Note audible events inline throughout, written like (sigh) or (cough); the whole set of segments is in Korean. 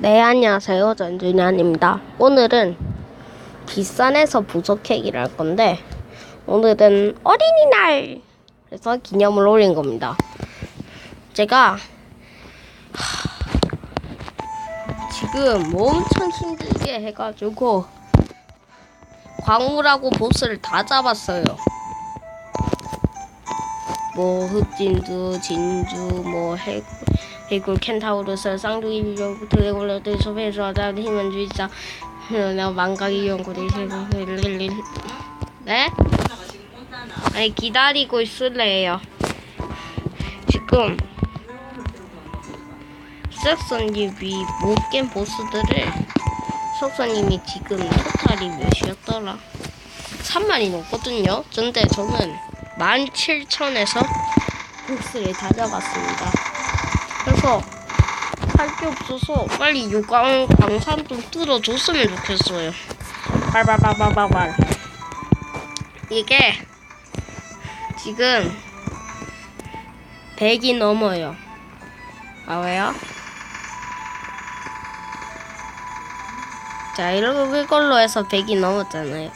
네, 안녕하세요. 전준현입니다. 오늘은 뒷산에서 부석회기를 할 건데, 오늘은 어린이날! 그래서 기념을 올린 겁니다. 제가, 하, 지금 엄청 힘들게 해가지고, 광우라고 보스를 다 잡았어요. 뭐, 흑진주, 진주, 뭐, 해, 해골 켄타우루스, 쌍둥이 비룡, 드래곤러드, 소베에서 하다 힘은 주의자, 나 망각이 연구대, 네? 아니, 기다리고 있을래요. 지금, 석선님이 못깬 보스들을, 석선님이 지금 토탈이 몇이었더라? 3만이 넘거든요. 근데 저는 17,000에서 보스를 다 잡았습니다. 그래서 할 게 없어서 빨리 요강 광산 좀 뚫어줬으면 좋겠어요. 발발발발발. 이게 지금 100이 넘어요. 아 왜요? 자 이런 걸로 해서 100이 넘었잖아요.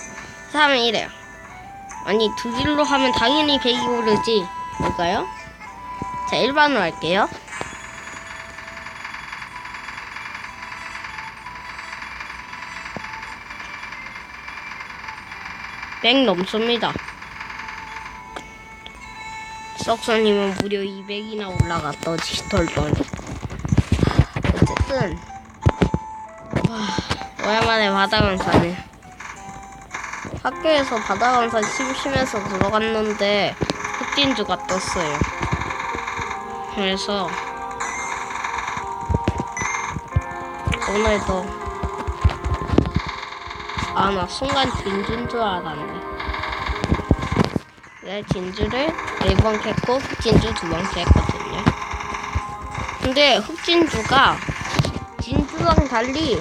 하면 이래요. 아니 두 길로 하면 당연히 100이 오르지. 뭘까요? 자 일반으로 할게요. 100 넘습니다. 썩선님은 무려 200이나 올라갔더지 덜덜. 어쨌든 와, 오랜만에 바다강사네. 학교에서 바다강사 심심해서 들어갔는데 흑진주가 떴어요. 그래서 오늘도 아, 나 순간 진주인 줄 알았네. 네, 진주를 네 번 캤고 흑진주 두 번 캤거든요. 근데 흑진주가 진주랑 달리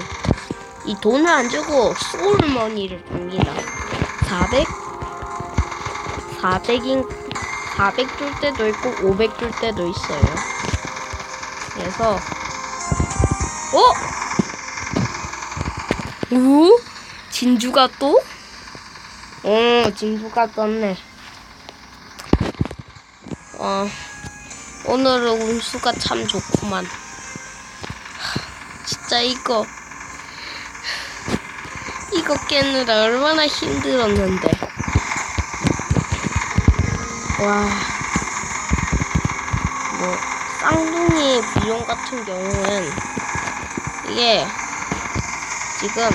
이 돈을 안 주고 소울머니를 줍니다. 400? 400인, 400 줄 때도 있고 500 줄 때도 있어요. 그래서, 어? 오? 진주가 또? 어, 진주가 떴네. 어, 오늘은 운수가 참 좋구만. 진짜 이거, 이거 깨느라 얼마나 힘들었는데. 와, 뭐, 쌍둥이 비용 같은 경우는, 이게, 지금,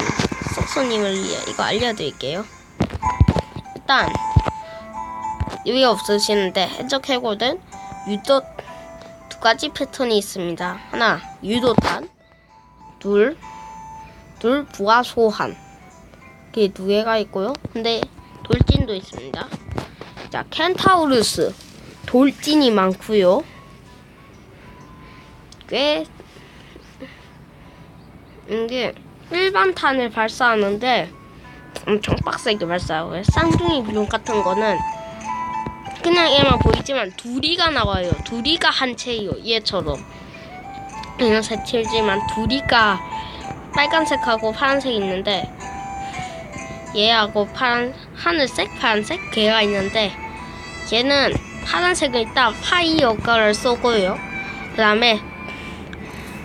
석수님을 위해 이거 알려드릴게요. 일단 여기 없으시는데 해적 해골은 유도 두 가지 패턴이 있습니다. 하나 유도탄, 둘, 둘 부하 소환. 이게 두 개가 있고요. 근데 돌진도 있습니다. 자 켄타우루스 돌진이 많고요. 꽤 이게 일반 탄을 발사하는데 엄청 빡세게 발사하고요. 쌍둥이 비용 같은 거는 그냥 얘만 보이지만 둘이가 나와요. 둘이가 한 채예요. 얘처럼. 세 채지만 둘이가 빨간색하고 파란색 있는데 얘하고 파란 하늘색, 파란색 걔가 있는데 얘는 파란색은 일단 파이 역할을 쏘고요. 그 다음에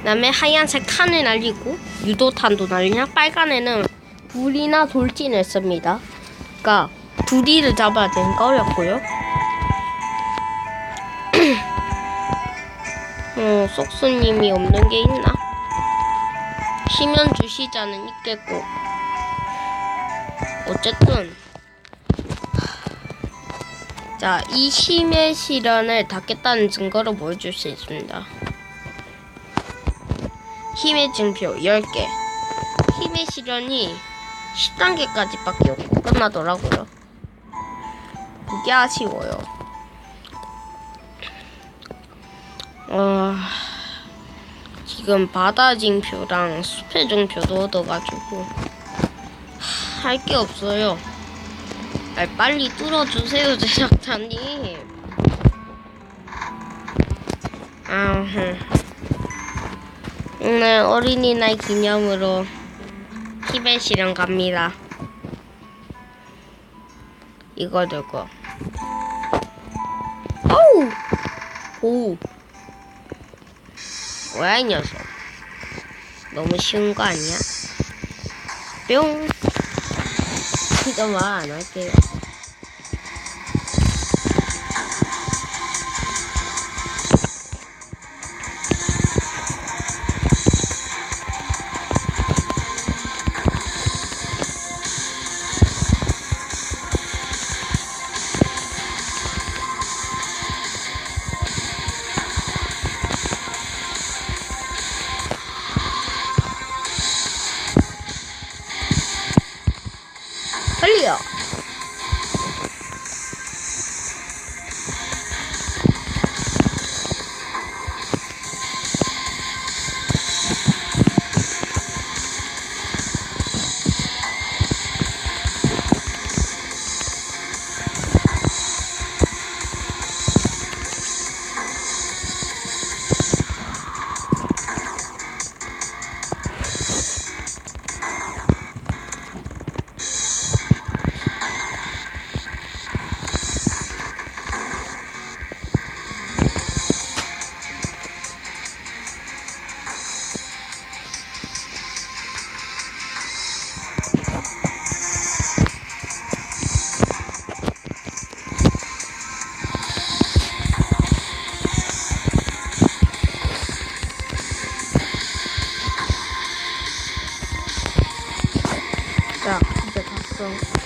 그다음에 하얀색 탄을 날리고 유도탄도 날리냐 빨간에는 불이나 돌진을 씁니다. 그러니까 둘이를 잡아야 되니까 어렵고요. (clears throat) 어, 속수님이 없는 게 있나? 시면 주시자는 있겠고 어쨌든 자, 이 심해 실현을 닫겠다는 증거로 보여줄 수 있습니다. 힘의 증표 10개. 힘의 실현이 10단계까지밖에 없고 끝나더라고요. 그게 아쉬워요. 어, 지금 바다 징표랑 숲의 증표도 얻어가지고 할 게 없어요. 빨리 뚫어주세요 (laughs) 제작자님. 아흥. 오늘 어린이날 기념으로 티벳 실험 갑니다. 이거 들고. 어우! 오! 뭐야, 이 녀석. 너무 쉬운 거 아니야? 뿅! 이거 말안 할게요. Bye.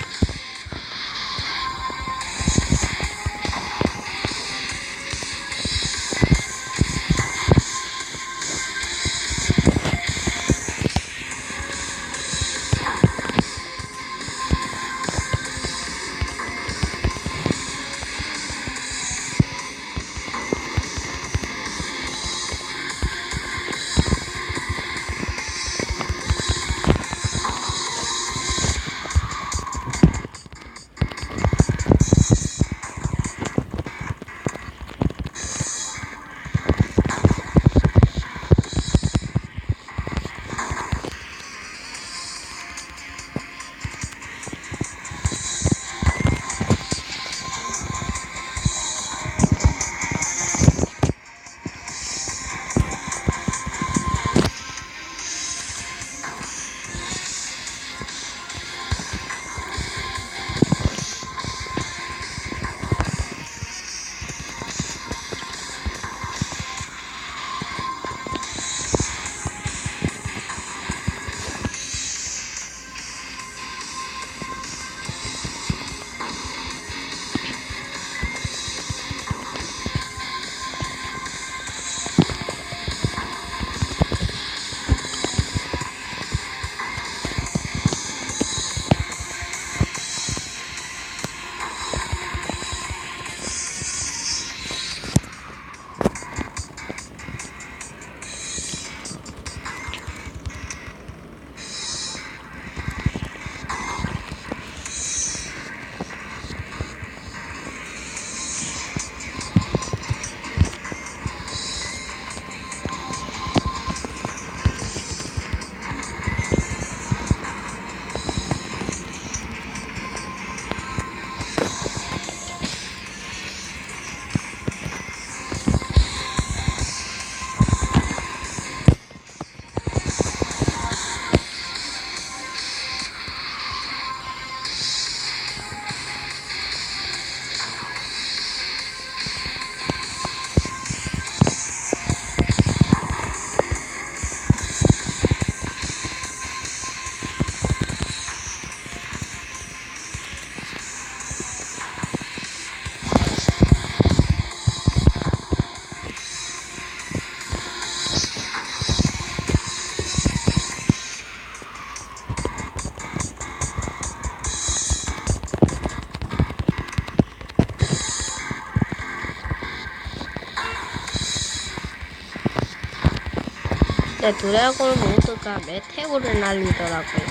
때 드래곤 모드가 메테오를 날리더라고요.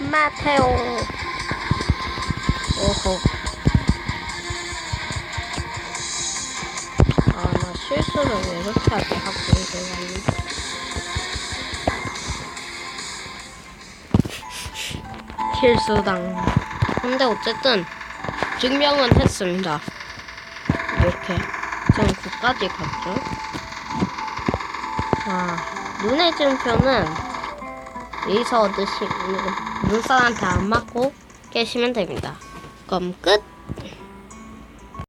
메테오. 오호. 아, 나 실수를 왜 이렇게 하게 하고 있어요. 실수당. 근데 어쨌든 증명은 했습니다. 이렇게. 전 국까지 갔죠. 아. 눈의 증표는 여기서 얻으시면 눈사람한테 안 맞고 깨시면 됩니다. 그럼 끝!